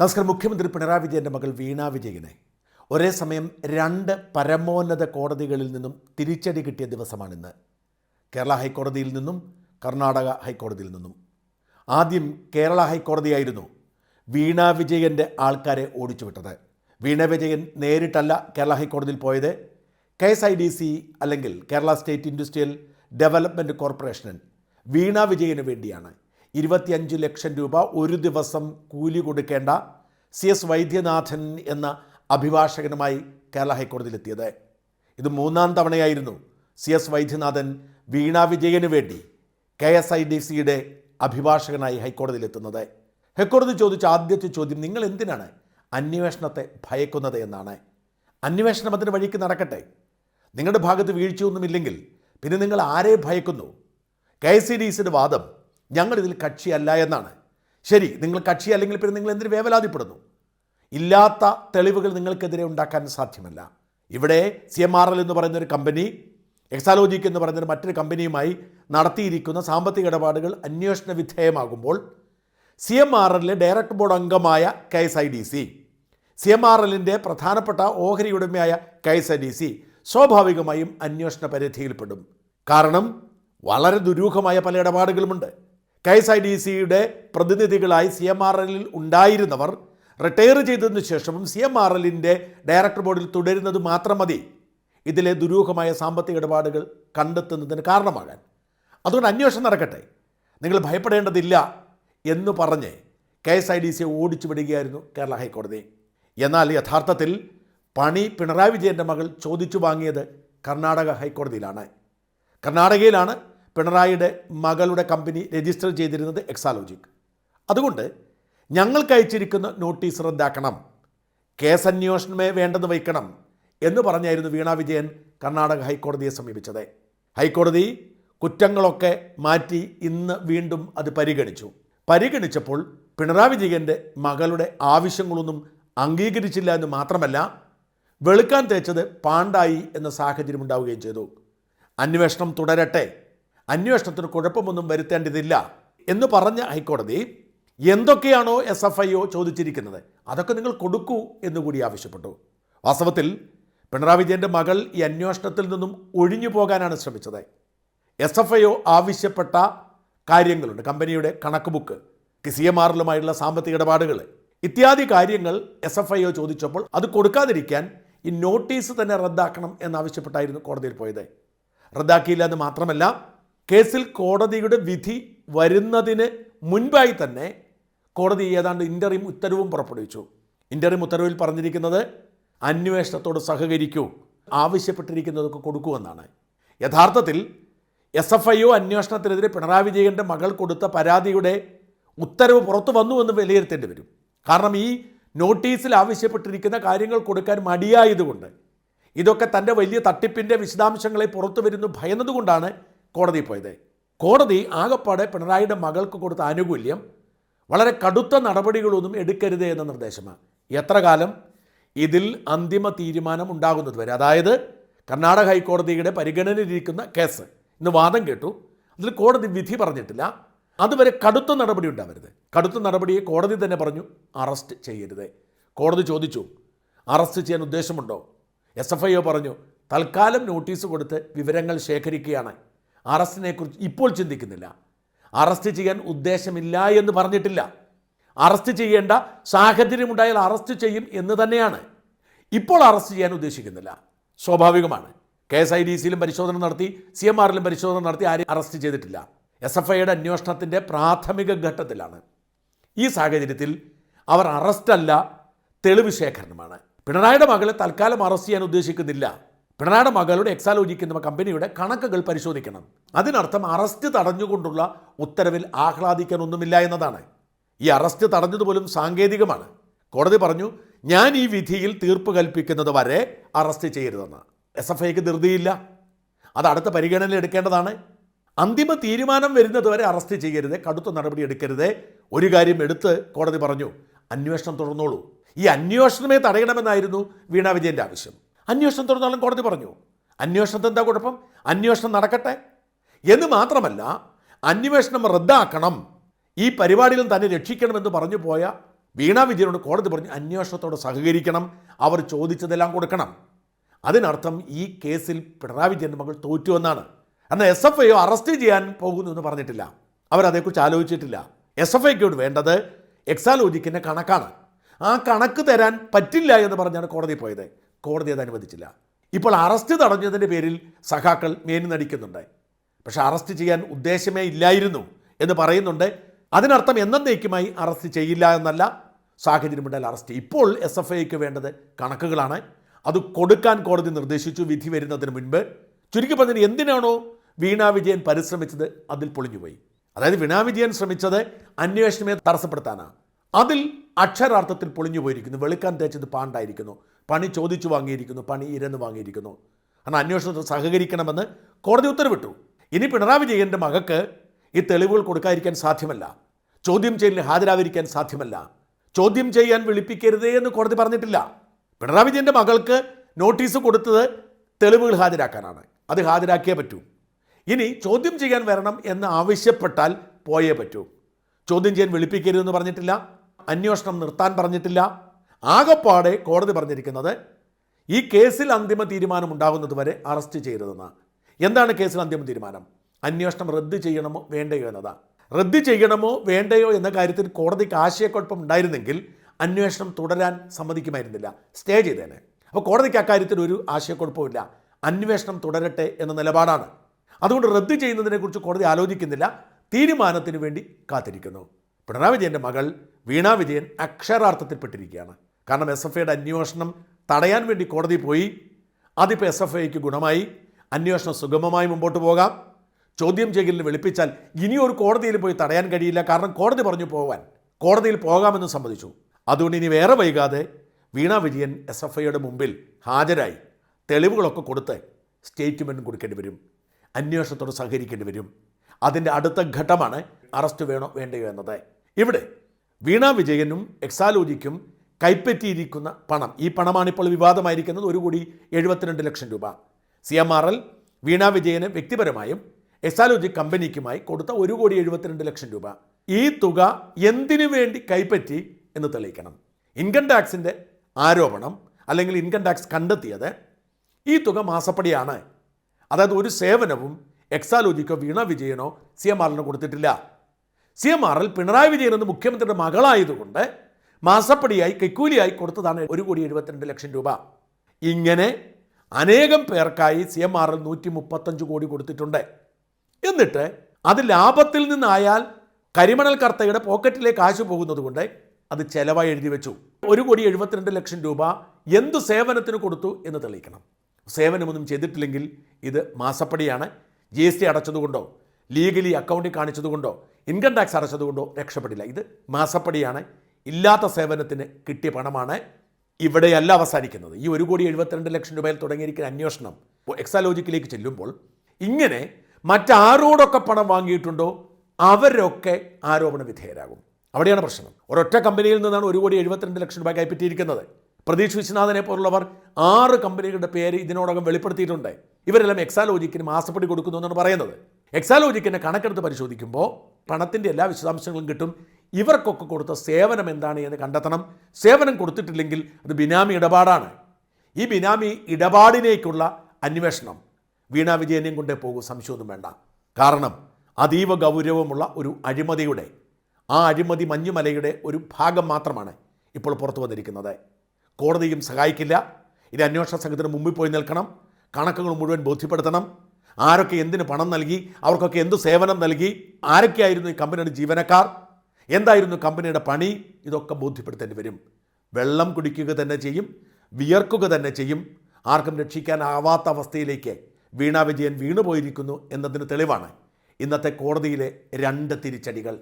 നമസ്കാരം. മുഖ്യമന്ത്രി പിണറായി വിജയന്റെ മകൾ വീണ വിജയനെ. ഒരേ സമയം രണ്ട് പരമോന്നത കോടതികളിൽ നിന്നും തിരിച്ചടി കിട്ടിയ ദിവസമാണിന്ന്. കേരള ഹൈക്കോടതിയിൽ നിന്നും കർണാടക ഹൈക്കോടതിയിൽ നിന്നും. ആദ്യം കേരള ഹൈക്കോടതിയായിരുന്നു വീണ വിജയന്റെ ആൾക്കാരെ ഓടിച്ചു വിട്ടത് വീണ വിജയൻ നേരിട്ടല്ല കേരള ഹൈക്കോടതിയിൽ പോയത്. K S I D C അല്ലെങ്കിൽ Kerala state industrial development corporation Veena വിജയന് വേണ്ടിയാണ്. ഇരുപത്തിയഞ്ച് ലക്ഷം രൂപ ഒരു ദിവസം കൂലി കൊടുക്കേണ്ട സി എസ് വൈദ്യനാഥൻ എന്ന അഭിഭാഷകനുമായി കേരള ഹൈക്കോടതിയിലെത്തിയത് ഇത് മൂന്നാം തവണയായിരുന്നു സി എസ് വൈദ്യനാഥൻ വീണ വിജയന് വേണ്ടി കെ എസ് ഐ ഡി സിയുടെ അഭിഭാഷകനായി ഹൈക്കോടതിയിലെത്തുന്നത് ഹൈക്കോടതി ചോദിച്ച ആദ്യത്തെ ചോദ്യം നിങ്ങൾ എന്തിനാണ് അന്വേഷണത്തെ ഭയക്കുന്നത് എന്നാണ്. അന്വേഷണം അതിന് വഴിക്ക് നടക്കട്ടെ. നിങ്ങളുടെ ഭാഗത്ത് വീഴ്ചയൊന്നുമില്ലെങ്കിൽ പിന്നെ നിങ്ങൾ ആരെ ഭയക്കുന്നു? കെ എസ് സി ഡി സിയുടെ വാദം ഞങ്ങളിതിൽ കക്ഷിയല്ല എന്നാണ്. ശരി നിങ്ങൾ കക്ഷി അല്ലെങ്കിൽ പിന്നെ നിങ്ങൾ എന്തിന് വേവലാതിപ്പെടുന്നു? ഇല്ലാത്ത തെളിവുകൾ നിങ്ങൾക്കെതിരെ ഉണ്ടാക്കാൻ സാധ്യമല്ല. ഇവിടെ സി എം ആർ എൽ എന്ന് പറയുന്ന ഒരു കമ്പനി എക്സാലോജിക് എന്ന് പറയുന്നൊരു മറ്റൊരു കമ്പനിയുമായി നടത്തിയിരിക്കുന്ന സാമ്പത്തിക ഇടപാടുകൾ അന്വേഷണ വിധേയമാകുമ്പോൾ സി എം ആർ എല്ലിലെ ഡയറക്ടർ ബോർഡ് അംഗമായ K S I D C C M R എല്ലിന്റെ പ്രധാനപ്പെട്ട ഓഹരി ഉടമയായ K S I D C സ്വാഭാവികമായും അന്വേഷണ പരിധിയിൽപ്പെടും. കാരണം വളരെ ദുരൂഹമായ പല ഇടപാടുകളുമുണ്ട്. കെ എസ് ഐ ഡി സിയുടെ പ്രതിനിധികളായി സി എം ആർ എല്ലിൽ ഉണ്ടായിരുന്നവർ റിട്ടയർ ചെയ്തതിന് ശേഷവും സി എം ആർ എല്ലിന്റെ ഡയറക്ടർ ബോർഡിൽ തുടരുന്നത് മാത്രം മതി. ഇതിലെ ദുരൂഹമായ സാമ്പത്തിക ഇടപാടുകൾ കണ്ടെത്തുന്നതിന് കാരണമാകാൻ. അതുകൊണ്ട് അന്വേഷണം നടക്കട്ടെ. നിങ്ങൾ ഭയപ്പെടേണ്ടതില്ല എന്ന് പറഞ്ഞ് കെ എസ് ഐ ഡി സിയെ ഓടിച്ചു വിടുകയായിരുന്നു കേരള ഹൈക്കോടതി. എന്നാൽ യഥാർത്ഥത്തിൽ പണി പിണറായി വിജയന്റെ മകൾ ചോദിച്ചു വാങ്ങിയത് കർണാടക ഹൈക്കോടതിയിലാണ്. കർണാടകയിലാണ് പിണറായിയുടെ മകളുടെ കമ്പനി രജിസ്റ്റർ ചെയ്തിരുന്നത് എക്സാലോജിക് അതുകൊണ്ട് ഞങ്ങൾക്ക് അയച്ചിരിക്കുന്ന നോട്ടീസ് റദ്ദാക്കണം. കേസ് അന്വേഷണമേ വേണ്ടെന്ന് വയ്ക്കണം എന്ന് പറഞ്ഞായിരുന്നു വീണ വിജയൻ കർണാടക ഹൈക്കോടതിയെ സമീപിച്ചത്. ഹൈക്കോടതി കുറ്റങ്ങളൊക്കെ മാറ്റി ഇന്ന് വീണ്ടും അത് പരിഗണിച്ചു. പരിഗണിച്ചപ്പോൾ പിണറായി വിജയന്റെ മകളുടെ ആവശ്യങ്ങളൊന്നും അംഗീകരിച്ചില്ല എന്ന് മാത്രമല്ല വെളുക്കാൻ തേച്ചത് പാണ്ടായി എന്ന സാഹചര്യം ഉണ്ടാവുകയും ചെയ്തു. അന്വേഷണം തുടരട്ടെ. അന്വേഷണത്തിന് കുഴപ്പമൊന്നും വരുത്തേണ്ടതില്ല എന്ന് പറഞ്ഞ ഹൈക്കോടതി എന്തൊക്കെയാണോ എസ് എഫ് ഐ ഒ ചോദിച്ചിരിക്കുന്നത് അതൊക്കെ നിങ്ങൾ കൊടുക്കൂ എന്നുകൂടി ആവശ്യപ്പെട്ടു. വാസ്തവത്തിൽ പിണറായി വിജയന്റെ മകൾ ഈ അന്വേഷണത്തിൽ നിന്നും ഒഴിഞ്ഞു പോകാനാണ് ശ്രമിച്ചത്. എസ് എഫ് ഐ ഒ ആവശ്യപ്പെട്ട കാര്യങ്ങളുണ്ട്. കമ്പനിയുടെ കണക്ക് ബുക്ക് സി എം ആറിലുമായുള്ള സാമ്പത്തിക ഇടപാടുകൾ ഇത്യാദി കാര്യങ്ങൾ എസ് എഫ് ഐ ഒ ചോദിച്ചപ്പോൾ അത് കൊടുക്കാതിരിക്കാൻ ഈ നോട്ടീസ് തന്നെ റദ്ദാക്കണം എന്നാവശ്യപ്പെട്ടായിരുന്നു കോടതിയിൽ പോയത്. റദ്ദാക്കിയില്ല എന്ന് മാത്രമല്ല കേസിൽ കോടതിയുടെ വിധി വരുന്നതിന് മുൻപായി തന്നെ കോടതി ഏതാണ്ട് ഇന്ററിം ഉത്തരവും പുറപ്പെടുവിച്ചു. ഇന്ററിം ഉത്തരവിൽ പറഞ്ഞിരിക്കുന്നത് അന്വേഷണത്തോട് സഹകരിക്കൂ ആവശ്യപ്പെട്ടിരിക്കുന്നതൊക്കെ കൊടുക്കുമെന്നാണ് യഥാർത്ഥത്തിൽ എസ് എഫ് ഐ ഒ അന്വേഷണത്തിനെതിരെ പിണറായി വിജയന്റെ മകൾ കൊടുത്ത പരാതിയുടെ ഉത്തരവ് പുറത്തു വന്നു എന്ന് വിലയിരുത്തേണ്ടി വരും. കാരണം ഈ നോട്ടീസിൽ ആവശ്യപ്പെട്ടിരിക്കുന്ന കാര്യങ്ങൾ കൊടുക്കാൻ മടിയായതുകൊണ്ട് ഇതൊക്കെ തന്റെ വലിയ തട്ടിപ്പിന്റെ വിശദാംശങ്ങളെ പുറത്തു വരുന്നു ഭയന്നതുകൊണ്ടാണ് കോടതി പോയത്. കോടതി ആകപ്പാടെ പിണറായിയുടെ മകൾക്ക് കൊടുത്ത ആനുകൂല്യം വളരെ കടുത്ത നടപടികളൊന്നും എടുക്കരുത് എന്ന നിർദ്ദേശമാണ്. എത്ര കാലം? ഇതിൽ അന്തിമ തീരുമാനം ഉണ്ടാകുന്നത് വരെ. അതായത് കർണാടക ഹൈക്കോടതിയുടെ പരിഗണനയിലിരിക്കുന്ന കേസ്. ഇന്ന് വാദം കേട്ടു. അതിൽ കോടതി വിധി പറഞ്ഞിട്ടില്ല. അതുവരെ കടുത്ത നടപടി ഉണ്ടാവരുത്. കടുത്ത നടപടിയെ കോടതി തന്നെ പറഞ്ഞു അറസ്റ്റ് ചെയ്യരുത്. കോടതി ചോദിച്ചു അറസ്റ്റ് ചെയ്യാൻ ഉദ്ദേശമുണ്ടോ? എസ് എഫ് ഐ ഒ പറഞ്ഞു തൽക്കാലം നോട്ടീസ് കൊടുത്ത് വിവരങ്ങൾ ശേഖരിക്കുകയാണ്. അറസ്റ്റിനെക്കുറിച്ച് ഇപ്പോൾ ചിന്തിക്കുന്നില്ല. അറസ്റ്റ് ചെയ്യാൻ ഉദ്ദേശമില്ല എന്ന് പറഞ്ഞിട്ടില്ല. അറസ്റ്റ് ചെയ്യേണ്ട സാഹചര്യമുണ്ടായാൽ അറസ്റ്റ് ചെയ്യും എന്ന് തന്നെയാണ്. ഇപ്പോൾ അറസ്റ്റ് ചെയ്യാൻ ഉദ്ദേശിക്കുന്നില്ല. സ്വാഭാവികമാണ്. കെ എസ് ഐ ഡി സിയിലും പരിശോധന നടത്തി സി എം ആറിലും പരിശോധന നടത്തി ആരെയും അറസ്റ്റ് ചെയ്തിട്ടില്ല. എസ് എഫ് ഐയുടെ അന്വേഷണത്തിന്റെ പ്രാഥമിക ഘട്ടത്തിലാണ്. ഈ സാഹചര്യത്തിൽ അവർ അറസ്റ്റല്ല തെളിവ് ശേഖരണമാണ്. പിണറായിയുടെ മകളെ തൽക്കാലം അറസ്റ്റ് ചെയ്യാൻ ഉദ്ദേശിക്കുന്നില്ല. പിണറായിയുടെ മകളുടെ എക്സാലോജിക്ക് എന്ന കമ്പനിയുടെ കണക്കുകൾ പരിശോധിക്കണം. അതിനർത്ഥം അറസ്റ്റ് തടഞ്ഞുകൊണ്ടുള്ള ഉത്തരവിൽ ആഹ്ലാദിക്കാനൊന്നുമില്ല എന്നതാണ്. ഈ അറസ്റ്റ് തടഞ്ഞതുപോലും സാങ്കേതികമാണ്. കോടതി പറഞ്ഞു ഞാൻ ഈ വിധിയിൽ തീർപ്പ് കൽപ്പിക്കുന്നത് വരെ അറസ്റ്റ് ചെയ്യരുതെന്ന്. എസ് എഫ് ഐക്ക് ധൃതിയില്ല. അത് അടുത്ത പരിഗണനയിൽ എടുക്കേണ്ടതാണ്. അന്തിമ തീരുമാനം വരുന്നത് വരെ അറസ്റ്റ് ചെയ്യരുത് കടുത്ത നടപടി എടുക്കരുത്. ഒരു കാര്യം എടുത്ത് കോടതി പറഞ്ഞു അന്വേഷണം തുടർന്നോളൂ. ഈ അന്വേഷണമേ തടയണമെന്നായിരുന്നു വീണാ വിജയന്റെ ആവശ്യം. അന്വേഷണം തുടർന്നാലും കോടതി പറഞ്ഞു. അന്വേഷണത്തിന് എന്താ കുഴപ്പം? അന്വേഷണം നടക്കട്ടെ. എന്ന് മാത്രമല്ല അന്വേഷണം റദ്ദാക്കണം. ഈ പരിപാടിയിൽ തന്നെ രക്ഷിക്കണമെന്ന് പറഞ്ഞു പോയ വീണ വിജയനോട് കോടതി പറഞ്ഞു അന്വേഷണത്തോട് സഹകരിക്കണം. അവർ ചോദിച്ചതെല്ലാം കൊടുക്കണം. അതിനർത്ഥം ഈ കേസിൽ പിണറായി വിജയന്റെ മകൾ തോറ്റുവെന്നാണ് എന്നാൽ എസ് എഫ് ഐയോ അറസ്റ്റ് ചെയ്യാൻ പോകുന്നു എന്ന് പറഞ്ഞിട്ടില്ല. അവരതേക്കുറിച്ച് ആലോചിച്ചിട്ടില്ല. എസ് എഫ് ഐക്കോട് വേണ്ടത് എക്സാലോജിക്കിന്റെ കണക്കാണ്. ആ കണക്ക് തരാൻ പറ്റില്ല എന്ന് പറഞ്ഞാണ് കോടതി പോയത്. കോടതി അത് അനുവദിച്ചില്ല. ഇപ്പോൾ അറസ്റ്റ് തടഞ്ഞതിന്റെ പേരിൽ സഖാക്കൾ മേനി നടിക്കുന്നുണ്ട്. പക്ഷേ അറസ്റ്റ് ചെയ്യാൻ ഉദ്ദേശമേ ഇല്ലായിരുന്നു എന്ന് പറയുന്നുണ്ട്. അതിനർത്ഥം എന്നേക്കുമായി അറസ്റ്റ് ചെയ്യില്ല എന്നല്ല സാഹചര്യമുണ്ടായാൽ അറസ്റ്റ്. ഇപ്പോൾ എസ് എഫ് ഐക്ക് വേണ്ടത് കണക്കുകളാണ്. അത് കൊടുക്കാൻ കോടതി നിർദ്ദേശിച്ചു വിധി വരുന്നതിന് മുൻപ്. ചുരുക്കി പറഞ്ഞതിന് എന്തിനാണോ വീണ വിജയൻ പരിശ്രമിച്ചത്? അതിൽ പൊളിഞ്ഞുപോയി. അതായത് വീണ വിജയൻ ശ്രമിച്ചത് അന്വേഷണമേ തടസ്സപ്പെടുത്താനാണ്. അതിൽ അക്ഷരാർത്ഥത്തിൽ പൊളിഞ്ഞു പോയിരിക്കുന്നു വെളുക്കാൻ തേച്ചത് പാണ്ടായിരിക്കുന്നു. പണി ചോദിച്ചു വാങ്ങിയിരിക്കുന്നു പണി ഇരന്ന് വാങ്ങിയിരിക്കുന്നു. കാരണം അന്വേഷണത്തിൽ സഹകരിക്കണമെന്ന് കോടതി ഉത്തരവിട്ടു. ഇനി പിണറായി വിജയന്റെ മകൾക്ക് ഈ തെളിവുകൾ കൊടുക്കാതിരിക്കാൻ സാധ്യമല്ല. ചോദ്യം ചെയ്യലിന് ഹാജരാതിരിക്കാൻ സാധ്യമല്ല. ചോദ്യം ചെയ്യാൻ വിളിപ്പിക്കരുതേ എന്ന് കോടതി പറഞ്ഞിട്ടില്ല. പിണറായി വിജയന്റെ മകൾക്ക് നോട്ടീസ് കൊടുത്തത് തെളിവുകൾ ഹാജരാക്കാനാണ്. അത് ഹാജരാക്കിയേ പറ്റൂ. ഇനി ചോദ്യം ചെയ്യാൻ വരണം എന്ന് ആവശ്യപ്പെട്ടാൽ പോയേ പറ്റൂ. ചോദ്യം ചെയ്യാൻ വിളിപ്പിക്കരുതെന്ന് പറഞ്ഞിട്ടില്ല. അന്വേഷണം നിർത്താൻ പറഞ്ഞിട്ടില്ല. ആകപ്പാടെ കോടതി പറഞ്ഞിരിക്കുന്നത് ഈ കേസിൽ അന്തിമ തീരുമാനം ഉണ്ടാകുന്നത് വരെ അറസ്റ്റ് ചെയ്യരുതെന്ന്. എന്താണ് കേസിൽ അന്തിമ തീരുമാനം? അന്വേഷണം റദ്ദ് ചെയ്യണമോ വേണ്ടയോ എന്നതാ. റദ്ദ് ചെയ്യണമോ വേണ്ടയോ എന്ന കാര്യത്തിൽ കോടതിക്ക് ആശയക്കുഴപ്പം ഉണ്ടായിരുന്നെങ്കിൽ അന്വേഷണം തുടരാൻ സമ്മതിക്കുമായിരുന്നില്ല. സ്റ്റേ ചെയ്തേനെ. അപ്പോൾ കോടതിക്ക് അക്കാര്യത്തിൽ ഒരു ആശയക്കുഴപ്പമില്ല അന്വേഷണം തുടരട്ടെ എന്ന നിലപാടാണ്. അതുകൊണ്ട് റദ്ദ് ചെയ്യുന്നതിനെക്കുറിച്ച് കോടതി ആലോചിക്കുന്നില്ല. തീരുമാനത്തിന് വേണ്ടി കാത്തിരിക്കുന്നു. പിണറായി വിജയന്റെ മകൾ വീണാ വിജയൻ അക്ഷരാർത്ഥത്തിൽപ്പെട്ടിരിക്കുകയാണ് കാരണം എസ് എഫ് ഐയുടെ അന്വേഷണം തടയാൻ വേണ്ടി കോടതി പോയി. അതിപ്പോൾ എസ് എഫ് ഐക്ക് ഗുണമായി. അന്വേഷണം സുഗമമായി മുമ്പോട്ട് പോകാം. ചോദ്യം ചെയ്യലിന് വെളുപ്പിച്ചാൽ ഇനിയൊരു കോടതിയിൽ പോയി തടയാൻ കഴിയില്ല. കാരണം കോടതി പറഞ്ഞു പോകാൻ കോടതിയിൽ പോകാമെന്ന് സമ്മതിച്ചു. അതുകൊണ്ട് ഇനി വേറെ വൈകാതെ വീണ വിജയൻ എസ് എഫ് ഐയുടെ മുമ്പിൽ ഹാജരായി തെളിവുകളൊക്കെ കൊടുത്ത് സ്റ്റേറ്റ്മെന്റ് കൊടുക്കേണ്ടി വരും. അന്വേഷണത്തോട് സഹകരിക്കേണ്ടി വരും. അതിന്റെ അടുത്ത ഘട്ടമാണ് അറസ്റ്റ് വേണോ വേണ്ടയോ എന്നത്. ഇവിടെ വീണ വിജയനും എക്സാലോജിക്കും കൈപ്പറ്റിയിരിക്കുന്ന പണം. ഈ പണമാണ് ഇപ്പോൾ വിവാദമായിരിക്കുന്നത്. ഒരു കോടി എഴുപത്തിരണ്ട് ലക്ഷം രൂപ. C M R L Veena വിജയന് വ്യക്തിപരമായും എക്സാലോജി കമ്പനിക്കുമായി കൊടുത്ത ഒരു കോടി എഴുപത്തിരണ്ട് ലക്ഷം രൂപ. ഈ തുക എന്തിനു വേണ്ടി കൈപ്പറ്റി എന്ന് തെളിയിക്കണം. ഇൻകം ടാക്സിന്റെ ആരോപണം അല്ലെങ്കിൽ ഇൻകം ടാക്സ് കണ്ടെത്തിയത് ഈ തുക മാസപ്പടിയാണ്. അതായത് ഒരു സേവനവും എക്സാലോജിക്കോ വീണ വിജയനോ സി എം ആറിനോ കൊടുത്തിട്ടില്ല. സി എം ആറിൽ പിണറായി വിജയൻ എന്ന മുഖ്യമന്ത്രിയുടെ മകളായതുകൊണ്ട് മാസപ്പടിയായി കൈക്കൂലിയായി കൊടുത്തതാണ് ഒരു കോടി എഴുപത്തിരണ്ട് ലക്ഷം രൂപ. ഇങ്ങനെ അനേകം പേർക്കായി സി എം ആറിൽ നൂറ്റി മുപ്പത്തഞ്ച് കോടി കൊടുത്തിട്ടുണ്ട്. എന്നിട്ട് അത് ലാഭത്തിൽ നിന്നായാൽ കരിമണൽ കർത്തയുടെ പോക്കറ്റിലേക്ക് കാശ് പോകുന്നത് കൊണ്ട് അത് ചെലവായി എഴുതി വെച്ചു. ഒരു കോടി എഴുപത്തിരണ്ട് ലക്ഷം രൂപ എന്ത് സേവനത്തിന് കൊടുത്തു എന്ന് തെളിയിക്കണം. സേവനമൊന്നും ചെയ്തിട്ടില്ലെങ്കിൽ ഇത് മാസപ്പടിയാണ്. ജി എസ് ടി അടച്ചതുകൊണ്ടോ ലീഗലി അക്കൗണ്ടിൽ കാണിച്ചതുകൊണ്ടോ ഇൻകം ടാക്സ് അടച്ചതുകൊണ്ടോ രക്ഷപ്പെടില്ല. ഇത് മാസപ്പടിയാണ്. ഇല്ലാത്ത സേവനത്തിന് കിട്ടിയ പണമാണ് ഇവിടെയല്ല അവസാനിക്കുന്നത്. ഈ ഒരു കോടി എഴുപത്തിരണ്ട് ലക്ഷം രൂപയിൽ തുടങ്ങിയിരിക്കുന്ന അന്വേഷണം എക്സാലോജിക്കിലേക്ക് ചെല്ലുമ്പോൾ ഇങ്ങനെ മറ്റാരോടൊക്കെ പണം വാങ്ങിയിട്ടുണ്ടോ? അവരൊക്കെ ആരോപണ വിധേയരാകും. അവിടെയാണ് പ്രശ്നം. ഒരൊറ്റ കമ്പനിയിൽ നിന്നാണ് ഒരു കോടി എഴുപത്തിരണ്ട് ലക്ഷം രൂപ കൈപ്പറ്റിയിരിക്കുന്നത്. പ്രതീഷ് വിശ്വനാഥനെ പോലുള്ളവർ ആറ് കമ്പനികളുടെ പേര് ഇതിനോടകം വെളിപ്പെടുത്തിയിട്ടുണ്ട്. ഇവരെല്ലാം എക്സാലോജിക്കിന് മാസപ്പടി കൊടുക്കുന്നു എന്നാണ് പറയുന്നത്. എക്സാലോജിക്കിന്റെ കണക്കെടുത്ത് പരിശോധിക്കുമ്പോൾ പണത്തിന്റെ എല്ലാ വിശദാംശങ്ങളും കിട്ടും. ഇവർക്കൊക്കെ കൊടുത്ത സേവനം എന്താണ് എന്ന് കണ്ടെത്തണം. സേവനം കൊടുത്തിട്ടില്ലെങ്കിൽ അത് ബിനാമി ഇടപാടാണ്. ഈ ബിനാമി ഇടപാടിലേക്കുള്ള അന്വേഷണം. വീണ വിജയനെയും കൊണ്ടേ പോകും സംശയമൊന്നും വേണ്ട. കാരണം അതീവ ഗൗരവമുള്ള ഒരു അഴിമതിയുടെ ആ അഴിമതി മഞ്ഞുമലയുടെ ഒരു ഭാഗം മാത്രമാണ് ഇപ്പോൾ പുറത്തു വന്നിരിക്കുന്നത്. കോടതിയും സഹായിക്കില്ല. ഇത് അന്വേഷണ സംഘത്തിന് മുമ്പിൽ പോയി നിൽക്കണം. കണക്കുകൾ മുഴുവൻ ബോധ്യപ്പെടുത്തണം. ആരൊക്കെ എന്തിന് പണം നൽകി അവർക്കൊക്കെ എന്ത് സേവനം നൽകി ആരൊക്കെയായിരുന്നു ഈ കമ്പനിയുടെ ജീവനക്കാർ? എന്തായിരുന്നു കമ്പനിയുടെ പണി? ഇതൊക്കെ ബോധ്യപ്പെടുത്തേണ്ടി വരും. വെള്ളം കുടിക്കുക തന്നെ ചെയ്യും വിയർക്കുക തന്നെ ചെയ്യും. ആർക്കും രക്ഷിക്കാനാവാത്ത അവസ്ഥയിലേക്ക് വീണ വിജയൻ വീണുപോയിരിക്കുന്നു എന്നതിന് തെളിവാണ്. ഇന്നത്തെ കോടതിയിലെ രണ്ട് തിരിച്ചടികൾ.